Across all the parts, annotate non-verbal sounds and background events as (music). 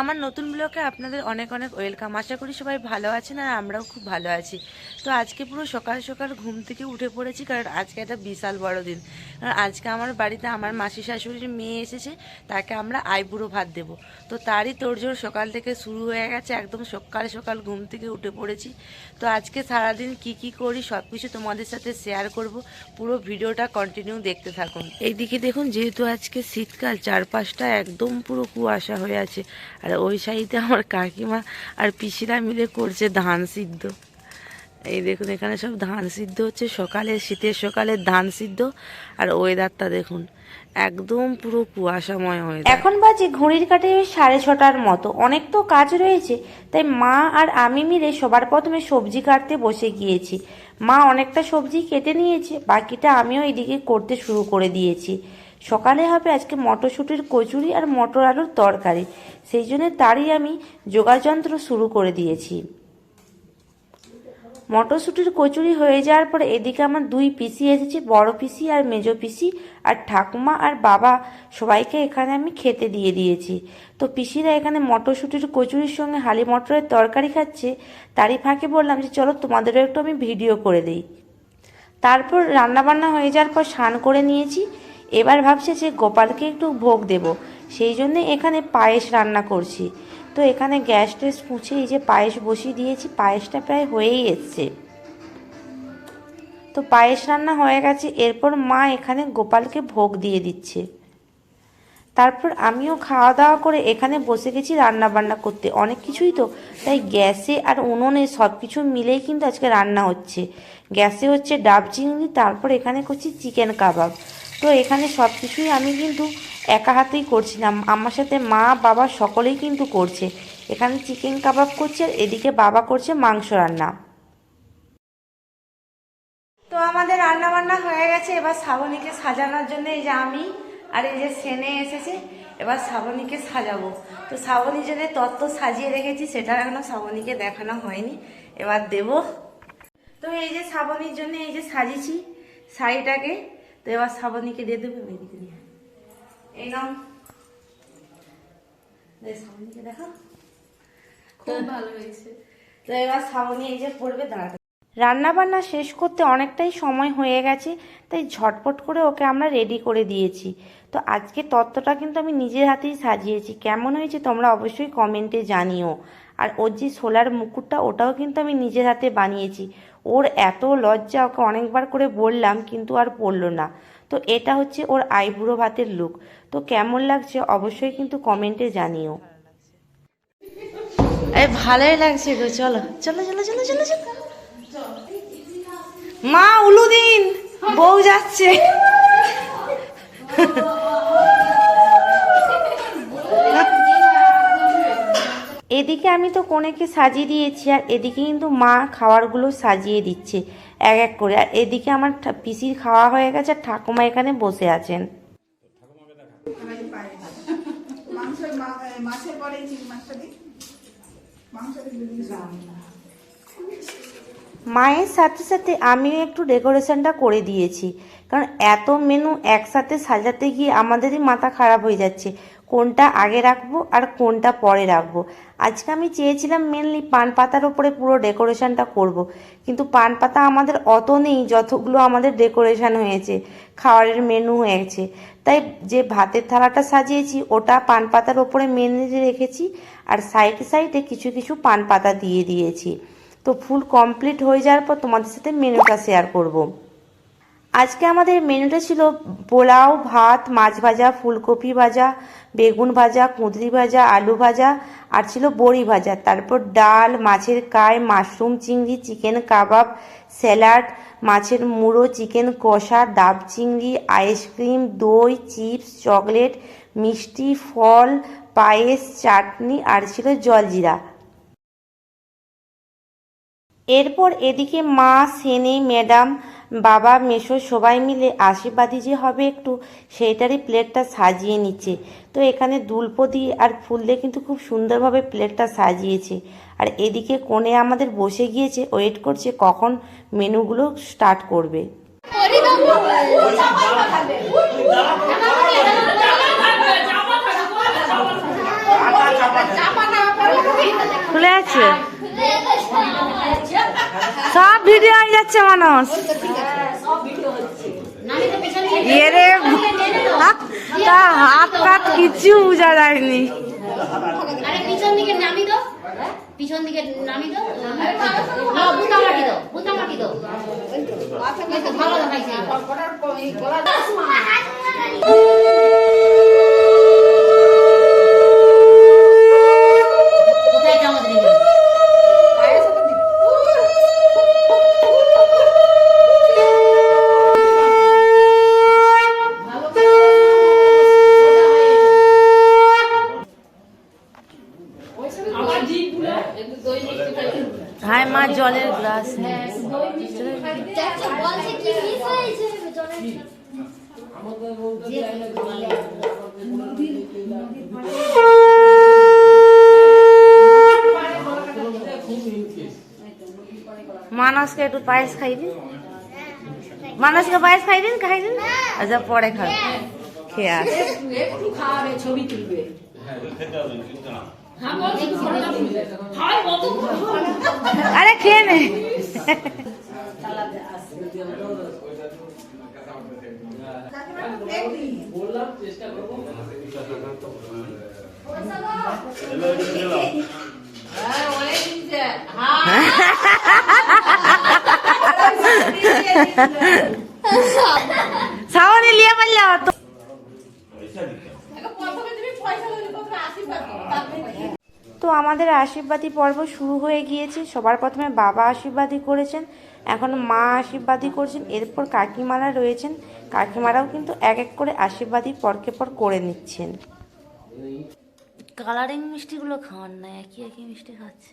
আমার নতুন ব্লগে আপনাদের অনেক অনেক ওয়েলকাম আশা করি সবাই ভালো আছেন আর আমরাও খুব ভালো আছি। তো আজকে পুরো সকাল সকাল ঘুম থেকে উঠে পড়েছি কারণ আজকে একটা বিশাল বড় দিন। কারণ আজকে আমার বাড়িতে আমার মাসি শাশুড়ির মেয়ে এসেছে, তাকে আমরা আইবুড়ো ভাত দেব। তো তারই তোড়জোড় সকাল থেকে শুরু হয়ে গেছে, একদম সকাল সকাল ঘুম থেকে উঠে পড়েছি। তো আজকে সারাদিন কি কি করি সব কিছু তোমাদের সাথে শেয়ার করব। পুরো ভিডিওটা কন্টিনিউ দেখতে থাকুন। এইদিকে দেখুন, যেহেতু আজকে শীতকাল, চারপাশটা একদম পুরো কুয়াশা হয়ে আছে। আর ওই সাইডে আমার কাকিমা আর পিসিরা মিলে করছে ধান সিদ্ধ। এই দেখুন, এখানে সব ধান সিদ্ধ হচ্ছে। সকালে, শীতের সকালে ধান সিদ্ধ আর ওয়েদারটা দেখুন, একদম পুরো কুয়াশাময় হয়ে এখন বাজে ঘড়ির কাটে ওই সাড়ে ছটার মতো। অনেক তো কাজ রয়েছে, তাই মা আর আমি মিলে সবার প্রথমে সবজি কাটতে বসে গিয়েছি। মা অনেকটা সবজি কেটে নিয়েছে, বাকিটা আমিও এদিকে করতে শুরু করে দিয়েছি। সকালে হবে আজকে মটরশুঁটির কচুরি আর মটর আলুর তরকারি। সেই জন্য তারই আমি যোগাযন্ত্র শুরু করে দিয়েছি। মটরশুঁটির কচুরি হয়ে যাওয়ার পরে এদিকে আমার দুই পিসি এসেছে, বড় পিসি আর মেজো পিসি। আর ঠাকুমা আর বাবা সবাইকে এখানে আমি খেতে দিয়ে দিয়েছি। তো পিসিরা এখানে মটরশুঁটির কচুরির সঙ্গে হালি মটরের তরকারি খাচ্ছে। তারই ফাঁকে বললাম যে, চলো তোমাদেরও একটু আমি ভিডিও করে দিই। তারপর রান্নাবান্না হয়ে যাওয়ার পর স্নান করে নিয়েছি। এবার ভাবছে যে গোপালকে একটু ভোগ দেব। সেই জন্য এখানে পায়েস রান্না করছি। তো এখানে গ্যাস টেস মুছে এই যে পায়েস বসিয়ে দিয়েছি, পায়েসটা প্রায় হয়েই এসছে। তো পায়েস রান্না হয়ে গেছে, এরপর মা এখানে গোপালকে ভোগ দিয়ে দিচ্ছে। তারপর আমিও খাওয়া দাওয়া করে এখানে বসে গেছি রান্না বান্না করতে। অনেক কিছুই তো, তাই গ্যাসে আর উনুনে সব কিছু মিলেই কিন্তু আজকে রান্না হচ্ছে। গ্যাসে হচ্ছে ডাব চিংড়ি, তারপর এখানে করছি চিকেন কাবাব। তো এখানে সব কিছুই আমি কিন্তু একা হাতেই করছিলাম। আমার সাথে মা, বাবা সকলেই কিন্তু করছে। এখানে চিকেন কাবাব করছে, আর এদিকে বাবা করছে মাংস রান্না। তো আমাদের রান্না বান্না হয়ে গেছে। এবার শ্রাবণীকে সাজানোর জন্য এই যে আমি আর এই যে সেনে এসেছে, এবার শ্রাবণীকে সাজাবো। তো শ্রাবণীর জন্য তত্ত্ব সাজিয়ে রেখেছি, সেটা এখনও শ্রাবণীকে দেখানো হয়নি। এবার দেব। তো এই যে শ্রাবণীর জন্য এই যে সাজিয়েছি শাড়িটাকে তো এবার শ্রাবণীকে দিয়ে দেবো এদিকে নিয়ে। এই দে শ্রাবণীকে দেখো খুব ভালো হয়েছে। তো এবার শ্রাবণী এই যে পড়বে দাঁড়াতে রান্না বান্না শেষ করতে অনেকটাই সময় হয়ে গেছে তাই ঝটপট করে ওকে আমরা রেডি করে দিয়েছি। তো আজকে তত্ত্বটা কিন্তু আমি নিজের হাতেই সাজিয়েছি। কেমন হয়েছে তোমরা অবশ্যই কমেন্টে জানিও। আর ওর যে সোলার মুকুটটা ওটাও কিন্তু আমি নিজের হাতে বানিয়েছি। ওর এত লজ্জা, ওকে অনেকবার করে বললাম, কিন্তু আর পড়ল না। তো এটা হচ্ছে ওর আইবুড়ো ভাতের লুক তো কেমন লাগছে অবশ্যই কিন্তু কমেন্টে জানিও। ভালোই লাগছে গো, চলো। চলো চলো চলো চলো চলো। মা, উলুদিন! বউ যাচ্ছে। এদিকে আমি তো কোনেকে সাজিয়ে দিয়েছি, আর এদিকে কিন্তু মা খাবারগুলো সাজিয়ে দিচ্ছে, এক এক করে। আর এদিকে আমার পিসির খাওয়া হয়ে গেছে, আর ঠাকুমা এখানে বসে আছেন। মায়ের সাথে সাথে আমিও একটু ডেকোরেশনটা করে দিয়েছি, কারণ এত মেনু একসাথে সাজাতে গিয়ে আমাদেরই মাথা খারাপ হয়ে যাচ্ছে। কোনটা আগে রাখব আর কোনটা পরে রাখব আজকে আমি চেয়েছিলাম মেনলি পান পাতার উপরে পুরো ডেকোরেশনটা করব। কিন্তু পান পাতা আমাদের অত নেই যতগুলো আমাদের ডেকোরেশন হয়েছে খাওয়ারের মেনু হয়েছে তাই যে ভাতের থালাটা সাজিয়েছি, ওটা পান পাতার ওপরে মেনলি রেখেছি আর সাইডে সাইডে কিছু কিছু পান পাতা দিয়ে দিয়েছি তো ফুল কমপ্লিট হয়ে যাওয়ার পর তোমাদের সাথে মেনুটা শেয়ার করব। আজকে আমাদের মেনুটা ছিল পোলাও, ভাত, মাছ ভাজা, ফুলকপি ভাজা, বেগুন ভাজা, কুঁদরি ভাজা, আলু ভাজা, আর ছিল বড়ি ভাজা। তারপর ডাল, মাছের কায় মাশরুম, চিংড়ি, চিকেন কাবাব, স্যালাড, মাছের মুড়ো, চিকেন কষা, ডাব চিংড়ি, আইসক্রিম, দই, চিপস, চকলেট, মিষ্টি, ফল, পায়েস, চাটনি, আর ছিল জলজিরা। এরপর এদিকে মা, সেনে, ম্যাডাম বাবা মেশো সবাই মিলে আশীর্বাদী যে হবে একটু, সেইটারই প্লেটটা সাজিয়ে নিচ্ছে। তো এখানে দুল্প দিয়ে আর ফুল দিয়ে কিন্তু খুব সুন্দরভাবে প্লেটটা সাজিয়েছে। আর এদিকে কোণে আমাদের বসে গিয়েছে, ওয়েট করছে কখন মেনুগুলো স্টার্ট করবে। খুলে যাচ্ছে সব ভিডিও হয়ে যাচ্ছে মানুষ। তা হাত কাট কিছু বোঝা যায়নি। পিছন দিকে নামি দাও। পিছন দিকে নামি দাও। মাটি দাও বুতা মাটি দাও। ভালো দেখাইছে। মানসকে একটু পায়েস খাই দিন। মানসকে পায়েস খাই দিন খাই দিন। আচ্ছা পরে খাবে। খেয়ে আস। আরে খেয়ে নে। সাওনি লিয়ে পারলে তো প্রথমে তুমি পয়সা দিলে প্রথমে আশীর্বাদ করো তারপরে তো আমাদের আশীর্বাদী পর্ব শুরু হয়ে গিয়েছে। সবার প্রথমে বাবা আশীর্বাদী করেছেন এখন মা আশীর্বাদী করেছেন এরপর কাকিমারা রয়েছেন। কাকিমারাও কিন্তু এক এক করে আশীর্বাদী পরকে পর করে নিচ্ছেন। কালারিং মিষ্টিগুলো খাওয়ান না একই একই মিষ্টি খাচ্ছে।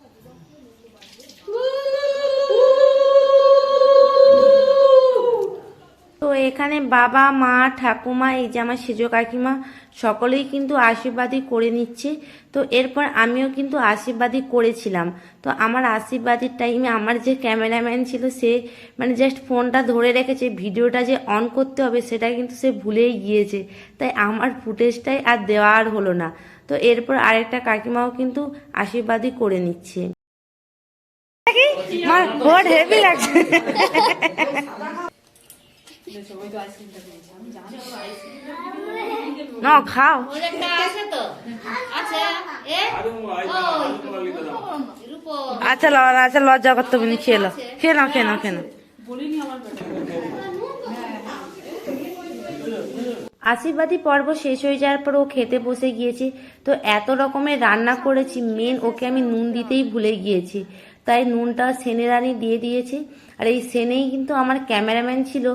এখানে বাবা মা ঠাকুমা এই যে আমার সেজো কাকিমা সকলেই কিন্তু আশীর্বাদই করে নিচ্ছে। তো এরপর আমিও কিন্তু আশীর্বাদই করেছিলাম। তো আমার আশীর্বাদের টাইমে আমার যে ক্যামেরাম্যান ছিল সে মানে জাস্ট ফোনটা ধরে রেখেছে ভিডিওটা যে অন করতে হবে সেটা কিন্তু সে ভুলেই গিয়েছে। তাই আমার ফুটেজটাই আর দেওয়া আর হলো না। তো এরপর আরেকটা কাকিমাও কিন্তু আশীর্বাদই করে নিচ্ছে। আমার হেভি লাগছে। (laughs) না খাও আচ্ছা ল আচ্ছা লজ্জা করতে খেয়ে নাও খেয়ে নাও খেয়ে নাও খেয়ে নাও আশীর্বাদী পর্ব শেষ হয়ে যাওয়ার পর ও খেতে বসে গিয়েছে। তো এত রকমের রান্না করেছি মেন ওকে আমি নুন দিতেই ভুলে গিয়েছি। তাই নুনটা সেনে রানি দিয়ে দিয়েছে। আর এই সেনেই কিন্তু আমার ক্যামেরাম্যান ছিল।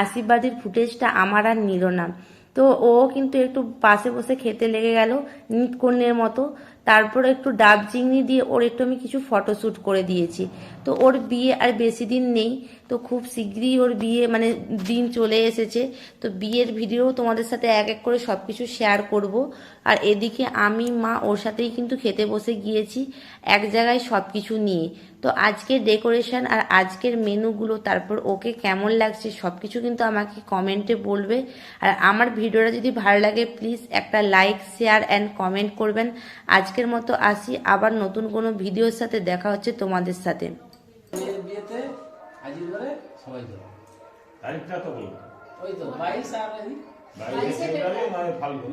আশীর্বাদের ফুটেজটা আমার আর নিল না। তো ও কিন্তু একটু পাশে বসে খেতে লেগে গেল নিতকর্ণের মতো। তারপর একটু ডাব চিংড়ি দিয়ে ওর একটু আমি কিছু ফটোশ্যুট করে দিয়েছি। তো ওর বিয়ে আর বেশি দিন নেই, তো খুব শীঘ্রই ওর বিয়ে মানে দিন চলে এসেছে। তো বিয়ের ভিডিও তোমাদের সাথে এক এক করে সব কিছু শেয়ার করব। আর এদিকে আমি, মা ওর সাথেই কিন্তু খেতে বসে গিয়েছি, এক জায়গায় সব কিছু নিয়ে। তো আজকের ডেকোরেশন আর আজকের মেনুগুলো তারপর ওকে কেমন লাগছে সব কিছু কিন্তু আমাকে কমেন্টে বলবে। আর আমার ভিডিওটা যদি ভালো লাগে প্লিজ একটা লাইক শেয়ার অ্যান্ড কমেন্ট করবেন। আজকের মতো আসি। আবার নতুন কোনো ভিডিওর সাথে দেখা হচ্ছে তোমাদের সাথে। ওই তো বাইশ আর ফাল্গুন